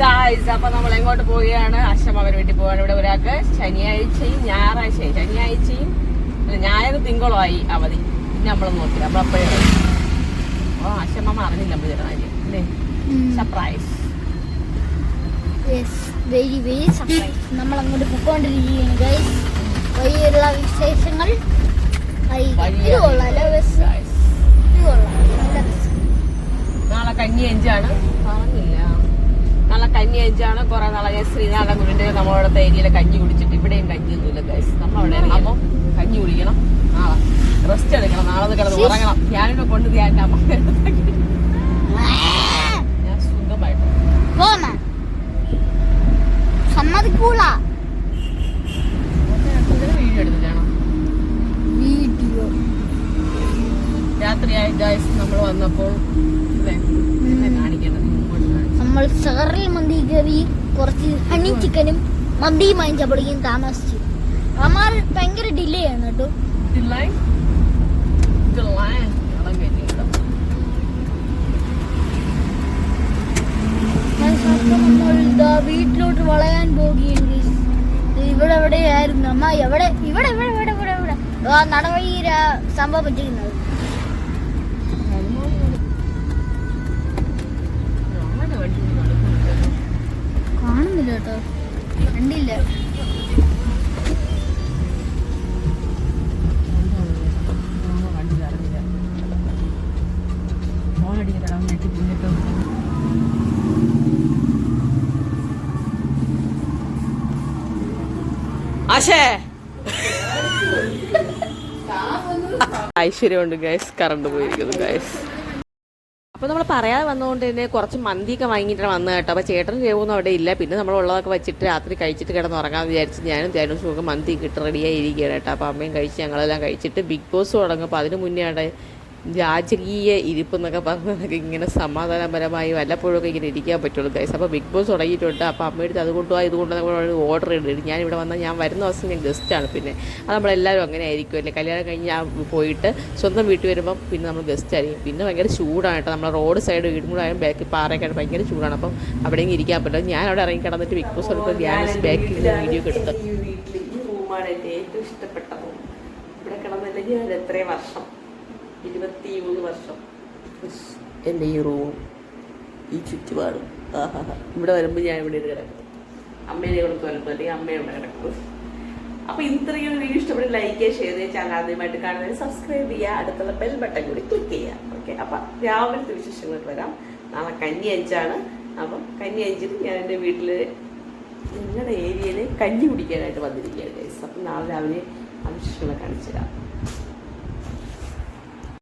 Guys അപ്പൊ നമ്മൾ എങ്ങോട്ട് പോവുകയാണ്? അശ്വം അവർ വീട്ടിൽ പോവാണ് ഇവിടെ ഒരാൾക്ക് ശനിയാഴ്ചയും ഞായറാഴ്ചയും ശനിയാഴ്ചയും ഞായർ തിങ്കളമായി അവധി. പിന്നെ നമ്മൾ നോക്കി നമ്മൾ അപ്പോഴേ ഓ അശ്വമ്മ അറിഞ്ഞില്ല നമ്മൾ ചെറുതായി അല്ലേ? സർപ്രൈസ് വെരി വെരി സർപ്രൈസ് നമ്മൾ അങ്ങോട്ട് പൊക്കോണ്ടിരിക്കുകയാണ് ഗൈസ് വഴിയുള്ള വിശേഷങ്ങൾ. നാളെ കഞ്ഞി അഞ്ചാണ്. പറഞ്ഞില്ല നാളെ കഞ്ഞി അഞ്ചാണ് കുറെ നാളെ ഞാൻ ശ്രീനാഥ ഗുരുവിന്റെ നമ്മളവിടുത്തെ ഏരിയയിലെ കഞ്ഞി കുടിച്ചിട്ട് ഇവിടെയും കഞ്ഞിയൊന്നുമില്ല ഗൈസ് നമ്മളവിടെ അപ്പൊ കഞ്ഞി കുടിക്കണം. നാളെ റെസ്റ്റ് എടുക്കണം. നാളെ കിടന്ന് ഉറങ്ങണം. ഞാനിവിടെ കൊണ്ട് ഞാൻ ഞാൻ സുഖമായിട്ട് പോന്നാ. സമ്മതിക്കൂല. വീഡിയോ എടുത്തിട്ടാണോ? വീഡിയോ. രാത്രിയായി ഗൈസ് നമ്മൾ വന്നപ്പോൾ അല്ലേ എന്നെ കാണിക്കണം ഇങ്ങോട്ട് കാണിച്ചു നമ്മൾ സഹറിൽ മന്തി കയറി കുറച്ച് ഹണി ചിക്കനും മന്തിയും വാങ്ങിച്ചപ്പോഴേക്കും താമസിച്ചു. അമ്മാർ ഭയങ്കര ഡിലേ ആണ് കേട്ടോ. നമ്മൾ വീട്ടിലോട്ട് വളയാൻ പോകുകയാണ് ഇവിടെ എവിടെയായിരുന്നു? അമ്മ എവിടെ? ഇവിടെ ഇവിടെ ഇവിടെ ഇവിടെ നടവഴി സംഭവം പറ്റിക്കുന്നത് ആശേ. ഐശ്വര്യമുണ്ട് ഗൈസ് കറണ്ട് പോയിരിക്കുന്നു ഗൈസ് അപ്പോൾ നമ്മൾ പറയാതെ വന്നതുകൊണ്ട് തന്നെ കുറച്ച് മന്തിയൊക്കെ വാങ്ങിയിട്ടാണ് വന്നത് കേട്ടോ. അപ്പോൾ ചേട്ടൻ രേവൊന്നും അവിടെ ഇല്ല. പിന്നെ നമ്മൾ ഉള്ളതൊക്കെ വെച്ചിട്ട് രാത്രി കഴിച്ചിട്ട് കിടന്ന് ഉറങ്ങാമെന്ന് വിചാരിച്ച് ഞാനും ധ്യാനും സുഖം മന്തി കിട്ടി റെഡിയായി ഇരിക്കുകയാണ് കേട്ടോ. അപ്പോൾ അമ്മയും കഴിച്ച് ഞങ്ങളെല്ലാം കഴിച്ചിട്ട് ബിഗ് ബോസ് തുടങ്ങും. അപ്പോൾ അതിന് മുന്നേ രാജകീയ ഇരിപ്പ് എന്നൊക്കെ പറഞ്ഞതൊക്കെ ഇങ്ങനെ സമാധാനപരമായി വല്ലപ്പോഴും ഒക്കെ ഇങ്ങനെ ഇരിക്കാൻ പറ്റുള്ളൂ ഗൈസ് അപ്പോൾ ബിഗ് ബോസ് തുടങ്ങിയിട്ടുണ്ട്. അപ്പോൾ അമ്മയുടെ അത് കൊണ്ടുപോയി ഇത് കൊണ്ടുപോയി ഓർഡർ ഇടും. ഞാൻ ഇവിടെ വന്നാൽ ഞാൻ വരുന്ന ദിവസം ഞാൻ ഗസ്റ്റാണ് പിന്നെ. അത് നമ്മളെല്ലാവരും അങ്ങനെ ആയിരിക്കും അല്ലേ? കല്യാണം കഴിഞ്ഞ് പോയിട്ട് സ്വന്തം വീട്ടിൽ വരുമ്പം പിന്നെ നമ്മൾ ഗസ്റ്റ് ആയിരിക്കും. പിന്നെ ഭയങ്കര ചൂടാണ് കേട്ടോ. നമ്മൾ റോഡ് സൈഡ് വീടും കൂടെ ആയാലും ബാക്കിൽ പാറയൊക്കെ ഭയങ്കര ചൂടാണ്. അപ്പം അവിടെ ഇരിക്കാൻ പറ്റില്ല ഞാൻ അവിടെ ഇറങ്ങി കിടന്നിട്ട് ബിഗ് ബോസ് എടുത്ത് ഗ്യാസ് ബാക്കിൽ വീഡിയോ എടുത്തു. റൂമാണ് ഇവിടെ കിടന്നില്ലെങ്കിൽ ഞാൻ എത്രയും വർഷം. ഇരുപത്തി വർഷം. എന്റെ ഈ റൂം ഈ ചുറ്റുപാടും. ഇവിടെ വരുമ്പോൾ ഞാൻ ഇവിടെ ഇരുന്ന് കിടക്കും. അമ്മേനെ കൊടുത്ത് വരുമ്പോൾ അല്ലെങ്കിൽ അമ്മ ഇവിടെ കിടക്കും. അപ്പോൾ ഇത്രയും വീഡിയോ ഇഷ്ടപ്പെട്ട് ലൈക്ക് ചെയ്യുക ഷെയർ ചെയ്യുക ചാനൽ ആദ്യമായിട്ട് കാണുന്നതിന് സബ്സ്ക്രൈബ് ചെയ്യുക. അടുത്തുള്ള ബെൽ ബട്ടൺ കൂടി ക്ലിക്ക് ചെയ്യുക. ഓക്കെ അപ്പം രാവിലത്തെ വിശേഷങ്ങൾക്ക് വരാം. നാളെ കഞ്ഞി അഞ്ചാണ്. അപ്പം കഞ്ഞി അഞ്ചിന് ഞാൻ എന്റെ വീട്ടിൽ നിങ്ങളുടെ ഏരിയയിൽ കഞ്ഞി കുടിക്കാനായിട്ട് വന്നിരിക്കുകയാണ് അപ്പം നാളെ രാവിലെ ആ വിശേഷങ്ങളെ കാണിച്ചു തരാം.